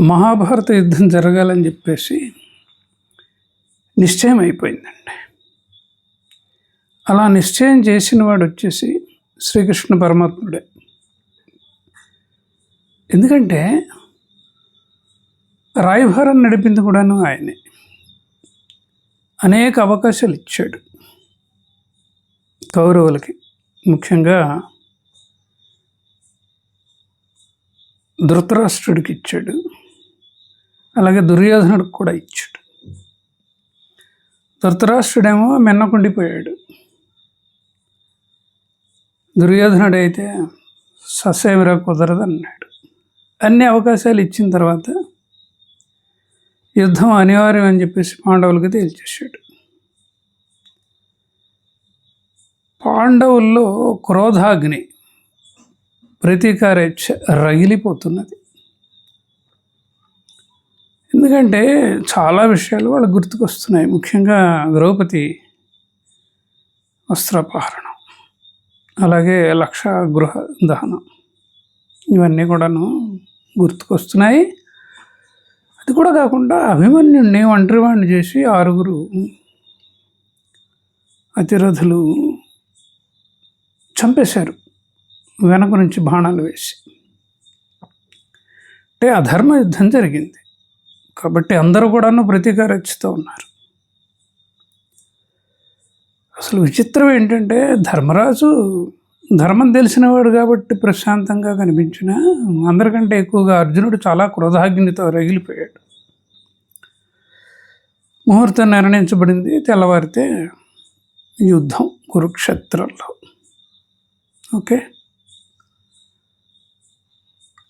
మహాభారత యుద్ధం జరగాలని చెప్పేసి నిశ్చయం అయిపోయిందండి. అలా నిశ్చయం చేసిన వాడు వచ్చేసి శ్రీకృష్ణ పరమాత్ముడే. ఎందుకంటే రాయభారం నడిపింది కూడాను ఆయనే. అనేక అవకాశాలు ఇచ్చాడు. కౌరవులకి ముఖ్యంగా ధృతరాష్ట్రుడికి ఇచ్చాడు. అలాగే దుర్యోధనుడికి కూడా ఇచ్చాడు. ధృతరాష్ట్రుడేమో మిన్నకుండిపోయాడు దుర్యోధనుడు అయితే సస్యమిరా కుదరదన్నాడు. అన్ని అవకాశాలు ఇచ్చిన తర్వాత యుద్ధం అనివార్యం అని చెప్పేసి పాండవులకి తేల్చేశాడు. పాండవుల్లో క్రోధాగ్ని ప్రతీకారేచ్ఛ రగిలిపోతున్నది. ఎందుకంటే చాలా విషయాలు వాళ్ళకి గుర్తుకొస్తున్నాయి. ముఖ్యంగా ద్రౌపది వస్త్రాపహరణం అలాగే లక్ష గృహ దహనం ఇవన్నీ కూడాను గుర్తుకొస్తున్నాయి. అది కూడా కాకుండా అభిమన్యుణ్ణి ఒంటరివాణ్ణి చేసి ఆరుగురు అతిరథులు చంపేశారు. వెనక నుంచి బాణాలు వేసి. అంటే అధర్మ యుద్ధం జరిగింది. కాబట్టి అందరూ కూడాను ప్రతీకారచ్చుతూ ఉన్నారు. అసలు విచిత్రం ఏంటంటే ధర్మరాజు ధర్మం తెలిసినవాడు కాబట్టి ప్రశాంతంగా కనిపించిన అందరికంటే ఎక్కువగా అర్జునుడు చాలా క్రోధాగ్నితో రగిలిపోయాడు. ముహూర్తం నిర్ణయించబడింది తెల్లవారితే యుద్ధం కురుక్షేత్రంలో. ఓకే?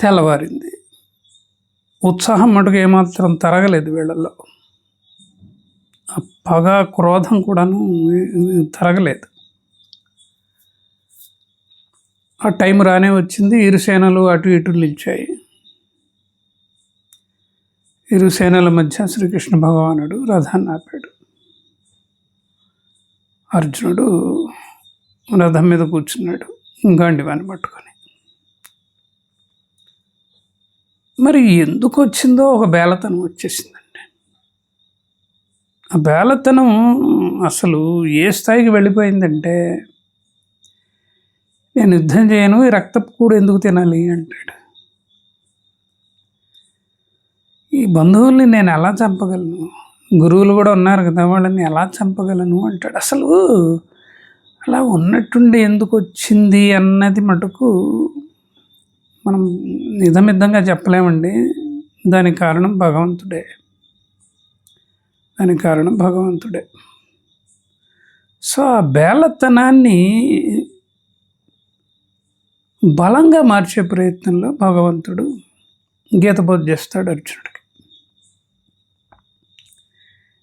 తెల్లవారింది. ఉత్సాహం మటుకు ఏమాత్రం తరగలేదు వీళ్ళల్లో. ఆ పగ క్రోధం కూడాను తరగలేదు. ఆ టైం రానే వచ్చింది. ఇరు సేనలు అటు ఇటు నిలిచాయి. ఇరు సేనల మధ్య శ్రీకృష్ణ భగవానుడు రథాన్ని ఆపాడు. అర్జునుడు రథం మీద కూర్చున్నాడు. గాండివాన్ని పట్టుకొని. మరి ఎందుకు వచ్చిందో ఒక బేలతనం వచ్చేసిందండి. ఆ బేలతనం అసలు ఏ స్థాయికి వెళ్ళిపోయిందంటే నేను యుద్ధం చేయను ఈ రక్తపు కూడా ఎందుకు తినాలి? అంటాడు. ఈ బంధువుల్ని నేను ఎలా చంపగలను? గురువులు కూడా ఉన్నారు కదా వాళ్ళని ఎలా చంపగలను? అంటాడు. అసలు అలా ఉన్నట్టుండి ఎందుకు వచ్చింది అన్నది మటుకు మనం నిజమిద్దంగా చెప్పలేమండి. దానికి కారణం భగవంతుడే. దానికి కారణం భగవంతుడే. సో ఆ బేలతనాన్ని బలంగా మార్చే ప్రయత్నంలో భగవంతుడు గీత బోధ చేస్తాడు అర్జునుడికి.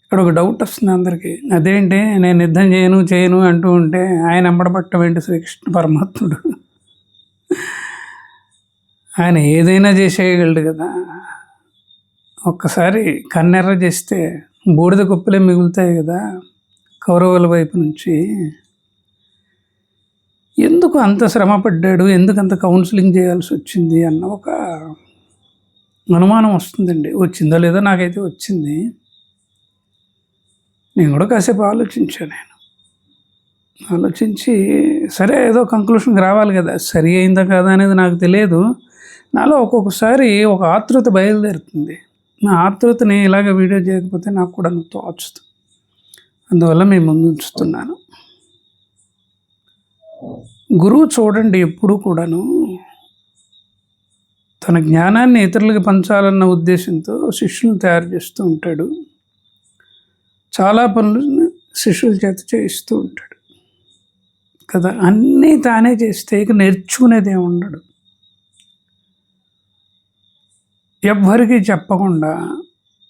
ఇక్కడ ఒక డౌట్ వస్తుంది అందరికీ. అదేంటి? నేను యుద్ధం చేయను చేయను అంటూ ఉంటే ఆయన ఎంబడబట్టం ఏంటి శ్రీకృష్ణ పరమాత్ముడు? ఆయన ఏదైనా చేసేయగలడు కదా. ఒక్కసారి కన్నెర్ర చేస్తే బూడిద కుప్పలే మిగులుతాయి కదా కౌరవుల వైపు నుంచి. ఎందుకు అంత శ్రమ పడ్డాడు? ఎందుకు అంత కౌన్సిలింగ్ చేయాల్సి వచ్చింది? అన్న ఒక అనుమానం వస్తుందండి. వచ్చిందో లేదో నాకైతే వచ్చింది. నేను కూడా కాసేపు ఆలోచించాను నేను. ఆలోచించి సరే ఏదో కంక్లూషన్కి రావాలి కదా. సరి అయిందా కదా అనేది నాకు తెలియదు. నాలో ఒక్కొక్కసారి ఒక ఆతృత బయలుదేరుతుంది. నా ఆతృతని ఇలాగ వీడియో చేయకపోతే నాకు కూడా తోచుతుంది అందువల్ల మేము ముందు ఉంచుతున్నాను. గురువు చూడండి ఎప్పుడు కూడాను. తన జ్ఞానాన్ని ఇతరులకు పంచాలన్న ఉద్దేశంతో శిష్యులను తయారు చేస్తూ ఉంటాడు. చాలా పనులు శిష్యుల చేత చేయిస్తూ ఉంటాడు. కదా అన్నీ తానే చేస్తే ఇక నేర్చుకునేది ఏమి ఉండడు. ఎవ్వరికీ చెప్పకుండా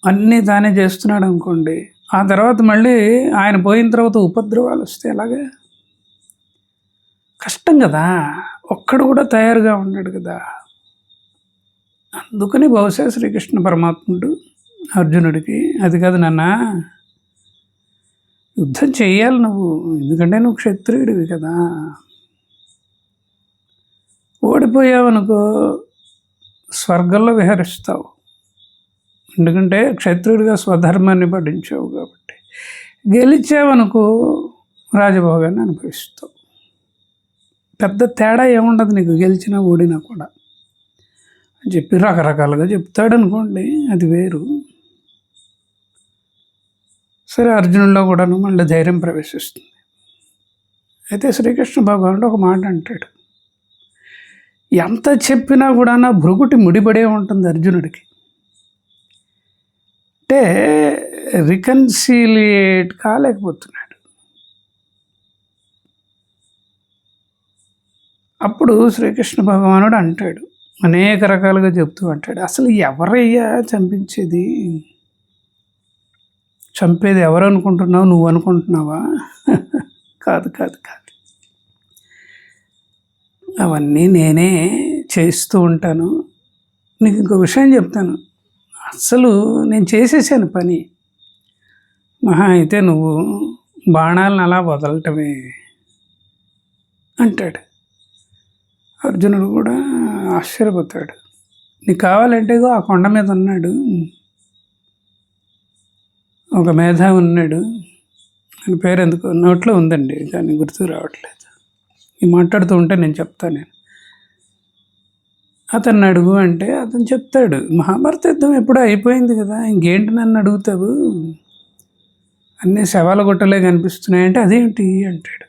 అన్నీ తానే చేస్తున్నాడు అనుకోండి ఆ తర్వాత మళ్ళీ ఆయన పోయిన తర్వాత ఉపద్రవాలు వస్తే ఎలాగా? కష్టం కదా ఒక్కడు కూడా తయారుగా ఉన్నాడు కదా. అందుకని బహుశా శ్రీకృష్ణ పరమాత్ముడు అర్జునుడికి అది కాదు నాన్న యుద్ధం చేయాలి నువ్వు ఎందుకంటే నువ్వు క్షత్రియుడివి కదా. ఓడిపోయావనుకో స్వర్గంలో విహరిస్తావు. ఎందుకంటే క్షత్రుడిగా స్వధర్మాన్ని పఠించావు కాబట్టి. గెలిచావనుకో రాజభోగాన్ని అనుభవిస్తావు. పెద్ద తేడా ఏముండదు నీకు గెలిచినా ఓడినా కూడా. అని చెప్పి రకరకాలుగా చెప్తాడు అనుకోండి అది వేరు. సరే అర్జునుల్లో కూడాను మళ్ళీ ధైర్యం ప్రవేశిస్తుంది. అయితే శ్రీకృష్ణ భగవానుడు ఒక మాట అంటాడు. ఎంత చెప్పినా కూడా నా భృగుటి ముడిపడే ఉంటుంది అర్జునుడికి. అంటే రికన్సీలియేట్ కాలేకపోతున్నాడు. అప్పుడు శ్రీకృష్ణ భగవానుడు అంటాడు అనేక రకాలుగా చెప్తూ అంటాడు అసలు ఎవరయ్యా చంపించేది? చంపేది ఎవరు అనుకుంటున్నావు నువ్వు అనుకుంటున్నావా కాదు కాదు కాదు. అవన్నీ నేనే చేస్తూ ఉంటాను. నీకు ఇంకో విషయం చెప్తాను. అసలు నేను చేసేసాను పని. మహా అయితే నువ్వు బాణాలను అలా వదలటమే అంటాడు. అర్జునుడు కూడా ఆశ్చర్యపోతాడు. నీకు కావాలంటే ఆ కొండ మీద ఉన్నాడు. ఒక మేధావి ఉన్నాడు. అని పేరు ఎందుకు నోట్లో ఉందండి కానీ గుర్తు రావట్లేదు. మాట్లాడుతూ ఉంటే నేను చెప్తాను నేను. అతన్ని అడుగు అంటే అతను చెప్తాడు మహాభారత యుద్ధం ఎప్పుడో అయిపోయింది కదా ఇంకేంటి నన్ను అడుగుతావు? అన్నీ శవాల గుట్టలే కనిపిస్తున్నాయంటే అదేంటి? అంటాడు.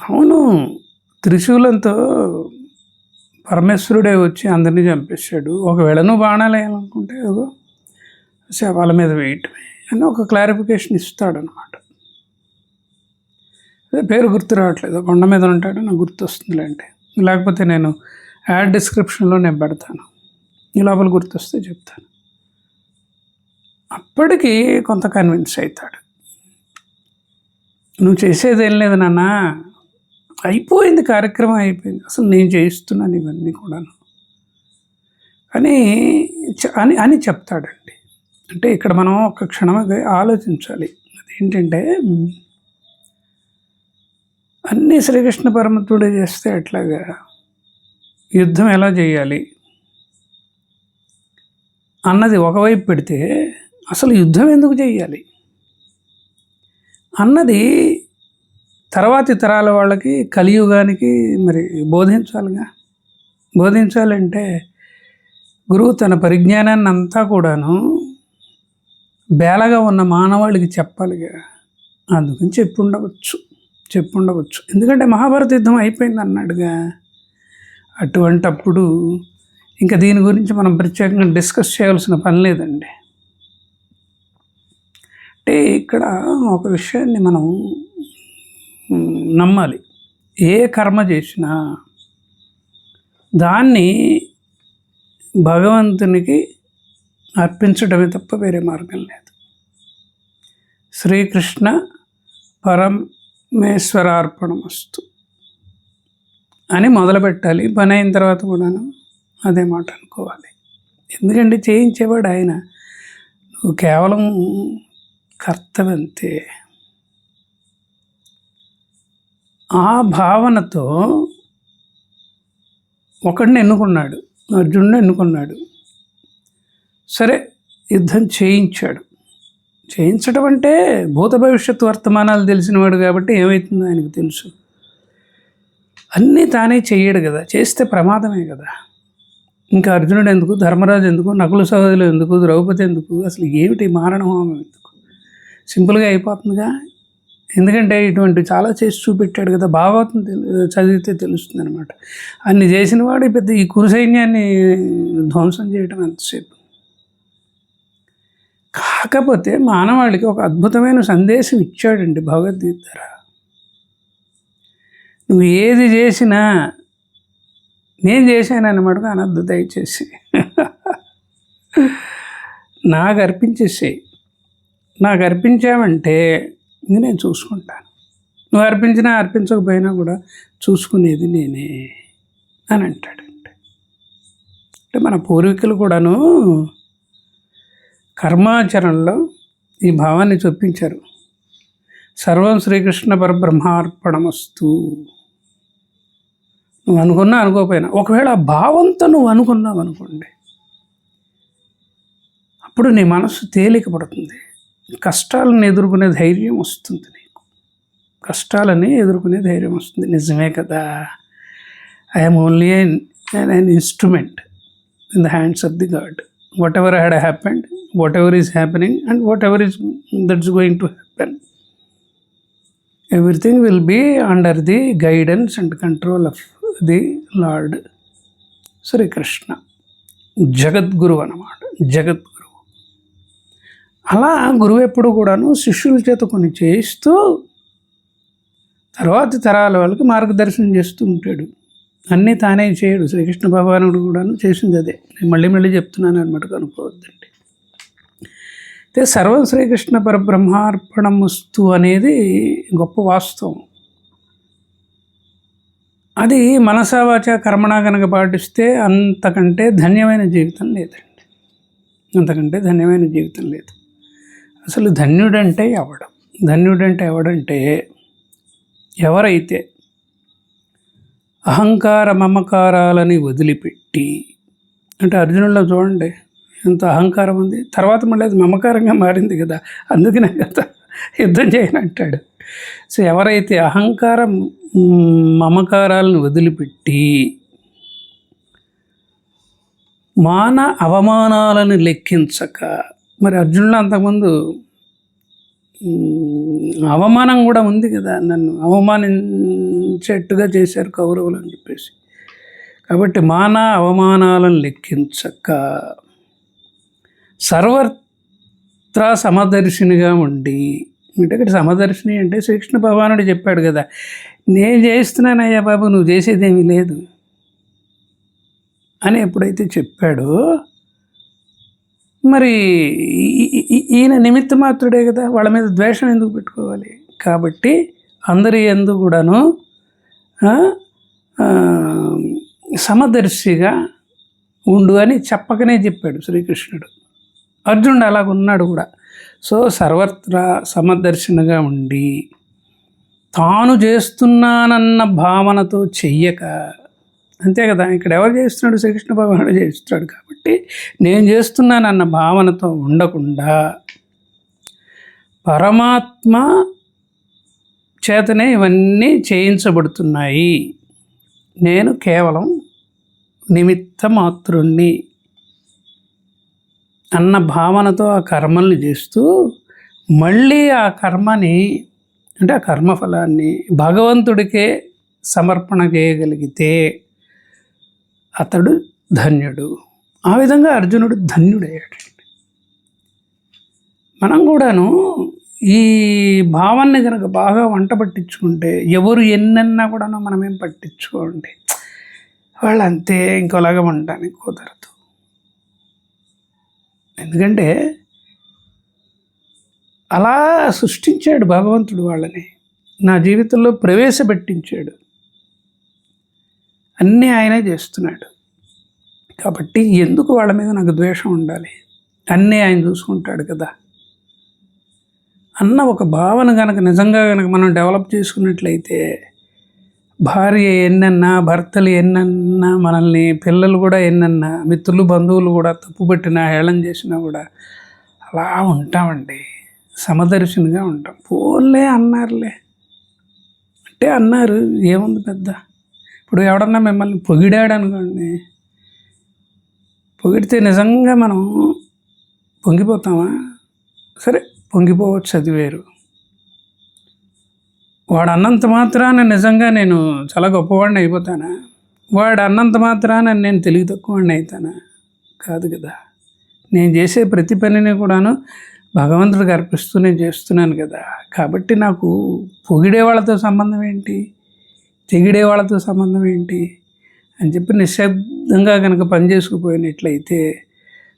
అవును త్రిశూలంతో పరమేశ్వరుడే వచ్చి అందరినీ చంపేశాడు. ఒకవేళ నువ్వు బాణాలు వేయాలనుకుంటే శవాల మీద వేయటమే అని ఒక క్లారిఫికేషన్ ఇస్తాడనమాట అదే పేరు గుర్తు రావట్లేదు. కొండ మీద ఉంటాడు నాకు గుర్తు వస్తుందిలే లేకపోతే నేను యాడ్ డిస్క్రిప్షన్లో నేను పెడతాను. ఈ లోపల గుర్తొస్తే చెప్తాను. అప్పటికి కొంత కన్విన్స్ అవుతాడు నువ్వు చేసేది ఏం లేదు నాన్న. అయిపోయింది కార్యక్రమం అయిపోయింది. అసలు నేను చేయిస్తున్నాను ఇవన్నీ కూడాను. అని అని అని చెప్తాడండి. అంటే ఇక్కడ మనం ఒక క్షణం ఆలోచించాలి. అదేంటంటే ఏంటంటే అన్నీ శ్రీకృష్ణ పరమత్వుడే చేస్తే ఎట్లాగా యుద్ధం ఎలా చేయాలి? అన్నది ఒకవైపు పెడితే అసలు యుద్ధం ఎందుకు చేయాలి? అన్నది తర్వాతి తరాల వాళ్ళకి కలియుగానికి మరి బోధించాలిగా? బోధించాలంటే గురువు తన పరిజ్ఞానాన్ని అంతా కూడాను బేలగా ఉన్న మానవాళికి చెప్పాలిగా. అందుకని చెప్పుండవచ్చు చెప్పుండవచ్చు. ఎందుకంటే మహాభారత యుద్ధం అయిపోయింది అన్నాడుగా అటువంటప్పుడు ఇంకా దీని గురించి మనం ప్రత్యేకంగా డిస్కస్ చేయాల్సిన పని లేదండి. అంటే ఇక్కడ ఒక విషయాన్ని మనం నమ్మాలి. ఏ కర్మ చేసినా దాన్ని భగవంతునికి అర్పించడమే తప్ప వేరే మార్గం లేదు. శ్రీకృష్ణ పరం మేశ్వరార్పణమస్తు అని మొదలుపెట్టాలి. పని అయిన తర్వాత కూడాను అదే మాట అనుకోవాలి. ఎందుకంటే చేయించేవాడు ఆయన. నువ్వు కేవలం కర్తవంతే ఆ భావనతో ఒకడిని ఎన్నుకున్నాడు. అర్జునుడు ఎన్నుకున్నాడు. సరే యుద్ధం చేయించాడు. చేయించడం అంటే భూత భవిష్యత్తు వర్తమానాలు తెలిసినవాడు కాబట్టి ఏమవుతుందో ఆయనకు తెలుసు. అన్నీ తానే చెయ్యడు కదా చేస్తే ప్రమాదమే కదా. ఇంకా అర్జునుడు ఎందుకు ధర్మరాజు ఎందుకు నకుల సహోదరులు ఎందుకు ద్రౌపది ఎందుకు అసలు ఏమిటి మారణహోమం ఎందుకు? సింపుల్గా అయిపోతుందిగా. ఎందుకంటే ఇటువంటి చాలా చేసి చూపెట్టాడు కదా భాగవతం చదివితే తెలుస్తుంది అనమాట అన్ని చేసిన వాడు పెద్ద ఈ కురు సైన్యాన్ని ధ్వంసం చేయడం ఎంతసేపు? కాకపోతే మానవాళికి ఒక అద్భుతమైన సందేశం ఇచ్చాడండి భగవద్గీత ద్వారా. నువ్వు ఏది చేసినా నేను చేశాను అన్నమాట అనద్దు దయచేసి. నాకు అర్పించేసేయి. నాకు అర్పించావంటే ఇంక నేను చూసుకుంటాను. నువ్వు అర్పించినా అర్పించకపోయినా కూడా చూసుకునేది నేనే అని అంటాడండి అంటే మన పూర్వీకులు కూడాను కర్మాచరణలో ఈ భావాన్ని చొప్పించారు సర్వం శ్రీకృష్ణ పరబ్రహ్మార్పణమస్తు. నువ్వు అనుకున్నా అనుకోకపోయినా. ఒకవేళ ఆ భావంతో నువ్వు అనుకున్నావు అనుకోండి అప్పుడు నీ మనసు తేలిక పడుతుంది. కష్టాలను ఎదుర్కొనే ధైర్యం వస్తుంది నీకు. కష్టాలని ఎదుర్కొనే ధైర్యం వస్తుంది. నిజమే కదా. I'm only an instrument in the hands of the god whatever had happened whatever is happening and whatever is that's going to happen everything will be under the guidance and control of the lord Shri Krishna Jagadguru అన్నమాట జగద్గురు అలా గురువు ఎప్పుడు కూడాను శిష్యుల చేత కొన్ని చేయిస్తూ తర్వాత తరాల వాళ్ళకి మార్గదర్శనం చేస్తూ ఉంటాడు. అన్నీ తానే చేయడు. శ్రీకృష్ణ భగవానుడు కూడాను చేసింది అదే. నేను మళ్ళీ మళ్ళీ చెప్తున్నాను అనమాట కనుక్కోవద్దండి. అయితే సర్వం శ్రీకృష్ణ పరబ్రహ్మార్పణముస్తు అనేది గొప్ప వాస్తవం. అది మనసావాచ కర్మణ కనుక పాటిస్తే అంతకంటే ధన్యమైన జీవితం లేదండి. అంతకంటే ధన్యమైన జీవితం లేదు. అసలు ధన్యుడంటే ఎవడు? ధన్యుడంటే ఎవడంటే ఎవరైతే అహంకార మమకారాలని వదిలిపెట్టి అంటే అర్జునుల్లో చూడండి ఎంత అహంకారం ఉంది. తర్వాత మళ్ళీ అది మమకారంగా మారింది కదా. అందుకనే కదా యుద్ధం చేయనంటాడు సో ఎవరైతే అహంకారం మమకారాలను వదిలిపెట్టి మాన అవమానాలను లెక్కించక మరి అర్జునుడు అంతకుముందు అవమానం కూడా ఉంది కదా. నన్ను అవమానించేట్టుగా చేశారు కౌరవులు అని చెప్పేసి. కాబట్టి మాన అవమానాలను లెక్కించక సర్వత్రా సమదర్శినిగా ఉండి అంటే ఇక్కడ సమదర్శిని అంటే శ్రీకృష్ణ భగవానుడు చెప్పాడు కదా నేను చేస్తున్నానయ్యా బాబు నువ్వు చేసేదేమీ లేదు అని ఎప్పుడైతే చెప్పాడో మరి ఈ- ఈయన నిమిత్త మాత్రుడే కదా వాళ్ళ మీద ద్వేషం ఎందుకు పెట్టుకోవాలి? కాబట్టి అందరి ఎందు కూడాను సమదర్శిగా ఉండు అని చెప్పకనే చెప్పాడు శ్రీకృష్ణుడు. అర్జునుడు అలాగ ఉన్నాడు కూడా. సో సర్వత్రా సమదర్శనగా ఉండి తాను చేస్తున్నానన్న భావనతో చెయ్యక అంతే కదా ఇక్కడ ఎవరు చేస్తున్నాడు? శ్రీకృష్ణ భగవానుడు చేస్తున్నాడు కాబట్టి నేను చేస్తున్నానన్న భావనతో ఉండకుండా పరమాత్మ చేతనే ఇవన్నీ చేయించబడుతున్నాయి. నేను కేవలం నిమిత్త మాతృణ్ణి అన్న భావనతో ఆ కర్మల్ని చేస్తూ మళ్ళీ ఆ కర్మని అంటే ఆ కర్మఫలాన్ని భగవంతుడికే సమర్పణ చేయగలిగితే అతడు ధన్యుడు. ఆ విధంగా అర్జునుడు ధన్యుడయ్యాడు. మనం కూడాను ఈ భావాన్ని కనుక బాగా వంట పట్టించుకుంటే ఎవరు ఎన్నన్నా కూడాను మనమేం పట్టించుకోండి వాళ్ళు అంతే ఇంకోలాగా ఉండడానికి కుదరదు. ఎందుకంటే అలా సృష్టించాడు భగవంతుడు వాళ్ళని. నా జీవితంలో ప్రవేశపెట్టించాడు. అన్నీ ఆయనే చేస్తున్నాడు. కాబట్టి ఎందుకు వాళ్ళ మీద నాకు ద్వేషం ఉండాలి? అన్నీ ఆయన చూసుకుంటాడు కదా. అన్న ఒక భావన కనుక నిజంగా కనుక మనం డెవలప్ చేసుకున్నట్లయితే భార్య ఎన్నన్నా భర్తలు ఎన్నన్నా మనల్ని పిల్లలు కూడా ఎన్నన్నా మిత్రులు బంధువులు కూడా తప్పు పెట్టినా హేళన చేసినా కూడా అలా ఉంటామండి. సమదర్శినిగా ఉంటాం. పోన్లే అన్నారులే. అంటే అన్నారు ఏముంది పెద్ద? ఇప్పుడు ఎవడన్నా మిమ్మల్ని పొగిడాడు అనుకోండి పొగిడితే నిజంగా మనం పొంగిపోతామా? సరే పొంగిపోవచ్చు అది వేరు. వాడు అన్నంత మాత్రాన నిజంగా నేను చాలా గొప్పవాడిని అయిపోతానా? వాడు అన్నంత మాత్రాన నేను తెలివి తక్కువవాడిని అవుతానా కాదు కదా. నేను చేసే ప్రతి పనిని కూడాను భగవంతుడికి అర్పిస్తూ నేను చేస్తున్నాను కదా. కాబట్టి నాకు పొగిడే వాళ్ళతో సంబంధం ఏంటి? తెగిడే వాళ్ళతో సంబంధం ఏంటి? అని చెప్పి నిశ్శబ్దంగా కనుక పనిచేసుకుపోయినట్లయితే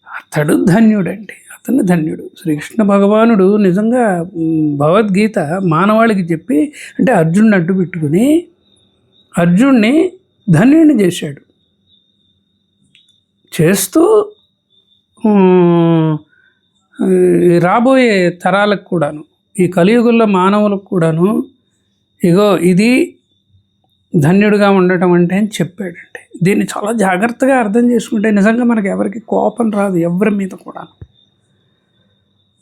అతడు ధన్యుడండి. అతను ధన్యుడు. శ్రీకృష్ణ భగవానుడు నిజంగా భగవద్గీత మానవాళికి చెప్పి అంటే అర్జునుడిని అడ్డు పెట్టుకుని అర్జున్ని ధన్యుడిని చేశాడు. చేస్తూ రాబోయే తరాలకు కూడాను ఈ కలియుగంలో మానవులకు కూడాను ఇగో ఇది ధన్యుడిగా ఉండటం అంటే అని చెప్పాడండి దీన్ని చాలా జాగ్రత్తగా అర్థం చేసుకుంటే నిజంగా మనకి ఎవరికి కోపం రాదు ఎవరి మీద కూడా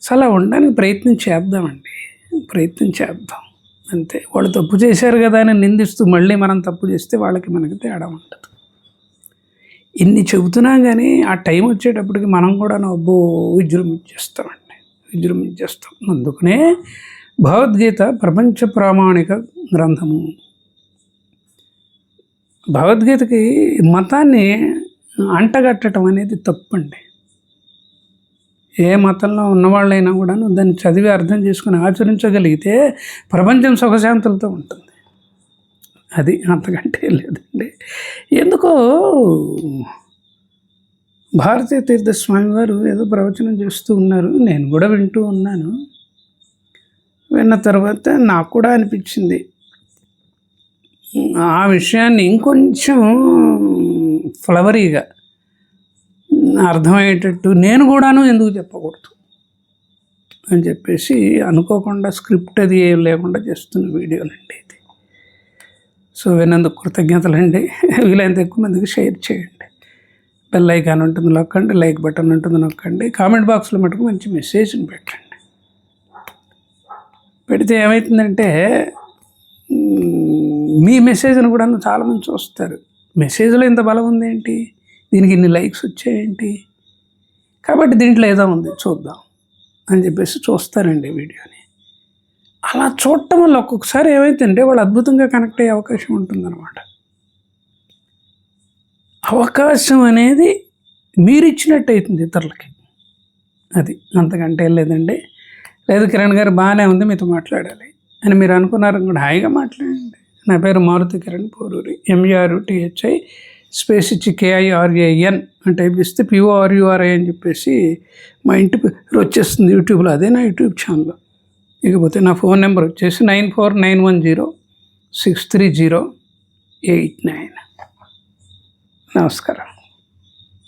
సో అలా ఉండడానికి ప్రయత్నం చేద్దామండి. ప్రయత్నం చేద్దాం. అంతే. వాళ్ళు తప్పు చేశారు కదా అని నిందిస్తూ మళ్ళీ మనం తప్పు చేస్తే వాళ్ళకి మనకి తేడా ఉంటుంది ఇన్ని చెబుతున్నా కానీ ఆ టైం వచ్చేటప్పటికి మనం కూడా అబ్బో విజృంభించేస్తామండి. విజృంభించేస్తాం. అందుకనే భగవద్గీత ప్రపంచ ప్రామాణిక గ్రంథము. భగవద్గీతకి మతాన్ని అంటగట్టడం అనేది తప్పండి. ఏ మతంలో ఉన్నవాళ్ళైనా కూడా దాన్ని చదివి అర్థం చేసుకుని ఆచరించగలిగితే ప్రపంచం సుఖశాంతులతో ఉంటుంది. అది అంతకంటే లేదండి. ఎందుకో భారతీయ తీర్థ స్వామి వారు ఏదో ప్రవచనం చేస్తూ ఉన్నారు. నేను కూడా వింటూ ఉన్నాను. విన్న తర్వాత నాకు కూడా అనిపించింది. ఆ విషయాన్ని ఇంకొంచెం ఫ్లవరీగా అర్థమయ్యేటట్టు నేను కూడాను ఎందుకు చెప్పకూడదు అని చెప్పేసి అనుకోకుండా స్క్రిప్ట్ అది ఏం లేకుండా చేస్తున్న వీడియోలండి ఇది. సో విన్నందుకు కృతజ్ఞతలండి. వీలైనంత ఎక్కువ మందికి షేర్ చేయండి. బెల్ ఐకాన్ ఉంటుంది నొక్కండి లైక్ బటన్ ఉంటుంది నొక్కండి కామెంట్ బాక్స్లో మటుకు మంచి మెసేజ్ని పెట్టండి. పెడితే ఏమవుతుందంటే మీ మెసేజ్ని కూడా చాలామంది చూస్తారు. మెసేజ్లో ఇంత బలం ఉంది ఏంటి దీనికి ఇన్ని లైక్స్ వచ్చాయేంటి? కాబట్టి దీంట్లో ఏదో ఉంది చూద్దాం అని చెప్పేసి చూస్తారండి వీడియోని. అలా చూడటం వల్ల ఒక్కొక్కసారి ఏమైతుందంటే వాళ్ళు అద్భుతంగా కనెక్ట్ అయ్యే అవకాశం ఉంటుందన్నమాట. అవకాశం అనేది మీరు ఇచ్చినట్టు అవుతుంది ఇతరులకి. అది అంతకంటే లేదండి. లేదు కిరణ్ గారు బాగానే ఉంది మీతో మాట్లాడాలి అని మీరు అనుకున్నారు కూడా హాయిగా మాట్లాడండి. నా పేరు Maruti Kiran Poruri M R T H I space ఇచ్చి K I R A N అని టైప్ చేస్తే P O R U R I అని చెప్పేసి మా ఇంటి పేరు వచ్చేస్తుంది యూట్యూబ్లో అదే నా యూట్యూబ్ ఛానల్ ఇకపోతే నా ఫోన్ నెంబర్ వచ్చేసి nine four nine one zero six three zero eight nine నమస్కారం.